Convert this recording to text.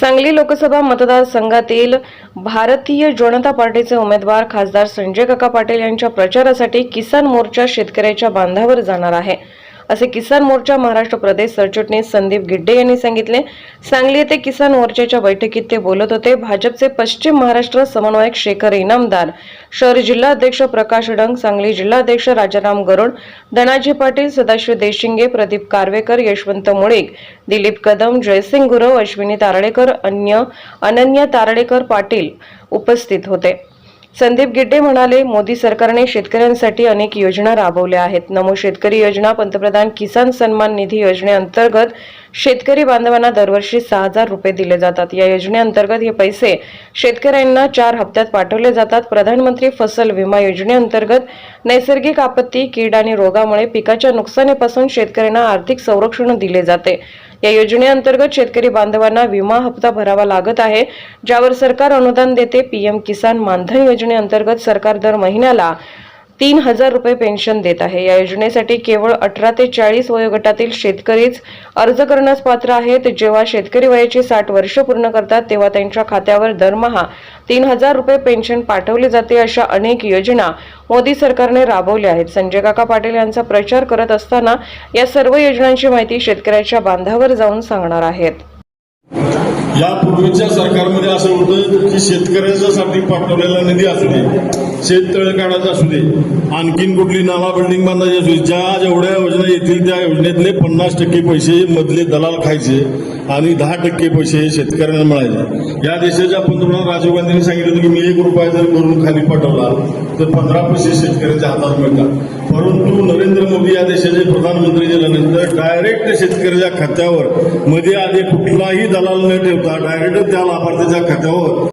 सांगली लोकसभा मतदारसंघातील भारतीय जनता पार्टीचे उमेदवार खासदार संजय काका पाटील यांच्या प्रचारासाठी किसान मोर्चा शेतकऱ्याच्या बांधावर जाणार आहे. असे किसान मोर्चा महाराष्ट्र प्रदेश सरचिटणीस संदीप गिड्डे यांनी सांगितले. सांगली येथे किसान मोर्चाच्या बैठकीत ते बोलत होते भाजपचे पश्चिम महाराष्ट्र समन्वयक शेखर इनामदार शहर जिल्हाध्यक्ष प्रकाश डंग सांगली जिल्हाध्यक्ष राजाराम गरुड धनाजी पाटील सदाशिव देशिंगे प्रदीप कारवेकर यशवंत मुळीक दिलीप कदम जयसिंग गुरव अश्विनी तारळेकर अन्य अनन्या तारळेकर पाटील उपस्थित होते. संदीप गिड्डे म्हणाले मोदी सरकारने शेतकऱ्यांसाठी अनेक योजना राबवल्या आहेत. नमो शेतकरी योजना पंतप्रधान किसान सन्मान निधी योजनेअंतर्गत शेतकरी बांधवांना दरवर्षी सहा हजार रुपये दिले जातात. या योजनेअंतर्गत हे पैसे शेतकऱ्यांना चार हप्त्यात पाठवले जातात. प्रधानमंत्री फसल विमा योजनेअंतर्गत नैसर्गिक आपत्ती कीड आणि रोगामुळे पिकाच्या नुकसानीपासून शेतकऱ्यांना आर्थिक संरक्षण दिले जाते. या योजनेअंतर्गत शेतकरी बांधवांना विमा हप्ता भरावा लागत आहे ज्यावर सरकार अनुदान देते. पीएम किसान मानधन योजनेअंतर्गत सरकार दर महिन्याला तीन हजार रुपये पेन्शन देत आहे. या योजनेसाठी केवळ अठरा ते चाळीस वयोगटातील शेतकरीच अर्ज करण्यास पात्र आहेत. जेव्हा शेतकरी वयाची साठ वर्ष पूर्ण करतात तेव्हा त्यांच्या खात्यावर दरमहा तीन हजार रुपये पेन्शन पाठवली जाते अशा अनेक योजना मोदी सरकारने राबवल्या आहेत. संजय काका पाटील यांचा प्रचार करत असताना या सर्व योजनांची माहिती शेतकऱ्याच्या बांधावर जाऊन सांगणार आहेत. यापूर्वीच्या सरकारमध्ये असं होतं की शेतकऱ्याच्यासाठी पाठवलेला निधी असू दे शेततळ काढायचा असू दे आणखीन कुठली नाला बिल्डिंग बांधायची असू दे ज्या जेवढ्या योजना येतील त्या योजनेतले पन्नास टक्के पैसे मधले दलाल खायचे आणि दहा टक्के पैसे शेतकऱ्यांना मिळायचे. या देशाच्या पंतप्रधान राजीव गांधींनी सांगितलं होतं की मी एक रुपया जर करून खाली पाठवला तर पंधरा पैसे शेतकऱ्यांच्या हातात मिळतात. परंतु नरेंद्र मोदी या देशाचे प्रधानमंत्री झाल्यानंतर डायरेक्ट शेतकऱ्याच्या खात्यावर मध्ये आधी कुठलाही दलाल न ठेवता डायरेक्ट त्या लाभार्थ्याच्या खात्यावर